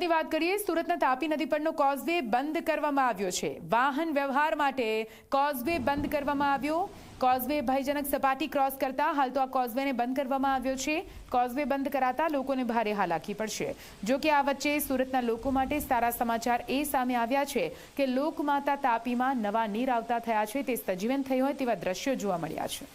સુરતની વાત કરીએ, સુરતના તાપી નદી પરનો કોઝવે બંધ કરવામાં આવ્યો છે. વાહન વ્યવહાર માટે કોઝવે બંધ કરવામાં આવ્યો. કોઝવે ભયજનક સપાટી ક્રોસ કરતા હાલ તો આ કોઝવેને બંધ કરવામાં આવ્યો છે. કોઝવે બંધ કરાતા લોકોને ભારે હાલાકી પડશે. જો કે આ વચ્ચે સુરતના લોકો માટે સારા સમાચાર એ સામે આવ્યા છે કે લોકમાતા તાપીમાં નવા નીર આવતા થયા છે. તે સજીવન થઈ હોય તેવા દ્રશ્યો જોવા મળ્યા છે.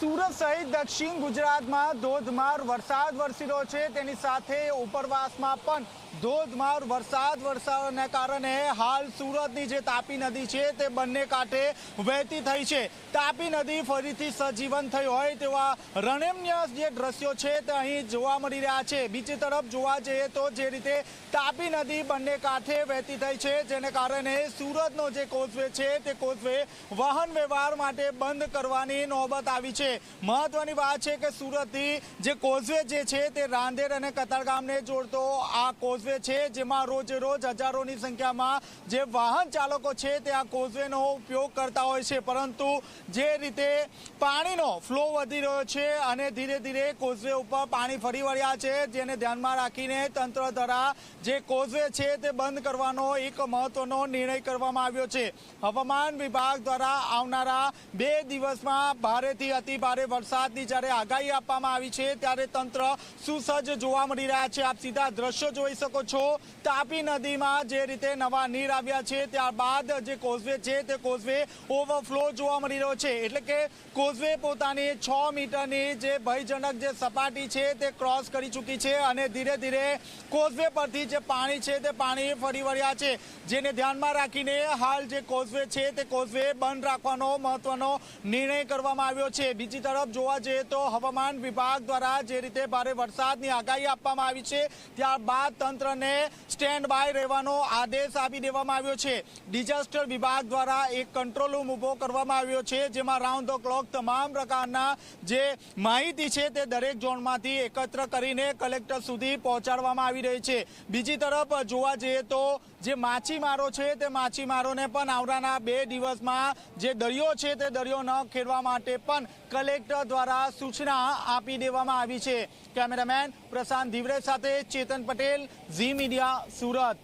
સુરત સહિત દક્ષિણ ગુજરાતમાં ધોધમાર વરસાદ વરસી રહ્યો છે. તેની સાથે ઉપરવાસમાં પણ ધોધમાર વરસાદ વરસાવાને કારણે હાલ સુરતની જે તાપી નદી છે તે બંને કાંઠે વહેતી થઈ છે. તાપી નદી ફરીથી સજીવન થઈ હોય તેવા રણમ્ય જે દ્રશ્યો છે તે અહીં જોવા મળી રહ્યા છે. બીજી તરફ જોવા જઈએ તો જે રીતે તાપી નદી બંને કાંઠે વહેતી થઈ છે, જેને કારણે સુરતનો જે કોઝવે છે તે કોઝવે વાહન વ્યવહાર માટે બંધ કરવાની નોબત આવી મહત્વની વાત છે કે સુરતથી જે કોઝવે જે છે તે રાંદેર અને કતારગામને જોડતો આ કોઝવે છે, જેમાં રોજ રોજ હજારોની સંખ્યામાં જે વાહન ચાલકો છે તે આ કોઝવેનો ઉપયોગ કરતા હોય છે. પરંતુ જે રીતે પાણીનો ફ્લો વધી રહ્યો છે અને ધીરે ધીરે કોઝવે ઉપર પાણી ફરી વળ્યા છે, જેને ધ્યાનમાં રાખીને તંત્ર દ્વારા જે કોઝવે છે તે બંધ કરવાનો એક મહત્વનો નિર્ણય કરવામાં આવ્યો છે. હવામાન વિભાગ દ્વારા આવનારા બે દિવસમાં ભારેથી અતિ ભારે વરસાદની જ્યારે આગાહી આપવામાં આવી છે, ત્યારે તંત્ર સુસજ્જ જોવા મળી રહ્યા છે. આપ સીધા દ્રશ્યો જોઈ શકો છો, તાપી નદીમાં જે રીતે નવા નીર આવ્યા છે, ત્યારબાદ જે કોઝવે છે, તે કોઝવે ઓવરફ્લો જોવા મળી રહ્યો છે. એટલે કે કોઝવે પોતાની છ મીટરની જે ભયજનક જે સપાટી છે, તે ક્રોસ કરી ચૂકી છે અને ધીરે ધીરે કોઝવે પરથી જે પાણી છે, તે પાણી ફરી વળ્યા છે. જેને ધ્યાનમાં રાખીને હાલ જે કોઝવે છે, તે કોઝવે બંધ રાખવાનો મહત્વનો નિર્ણય કરવામાં આવ્યો છે. બીજી તરફ જોવા જઈએ તો હવામાન વિભાગ દ્વારા જે રીતે ભારે વરસાદની આગાહી આપવામાં આવી છે, ત્યારબાદ તંત્રને સ્ટેન્ડ બાય રહેવાનો આદેશ આપી દેવામાં આવ્યો છે. ડિઝાસ્ટર વિભાગ દ્વારા એક કંટ્રોલ રૂમ ઊભો કરવામાં આવ્યો છે, જેમાં રાઉન્ડ ધ ક્લોક તમામ પ્રકારના જે માહિતી છે તે દરેક ઝોનમાંથી એકત્ર કરીને કલેક્ટર સુધી પહોંચાડવામાં આવી રહી છે. બીજી તરફ જોવા જઈએ તો જે માછીમારો છે તે માછીમારોને પણ આવનારા બે દિવસમાં જે દરિયો છે તે દરિયો ન ખેડવા માટે પણ કલેક્ટર દ્વારા સૂચના આપી દેવામાં આવી છે. કેમેરામેન પ્રશાંત ધીવરે સાથે ચેતન પટેલ, ઝી મીડિયા, સુરત.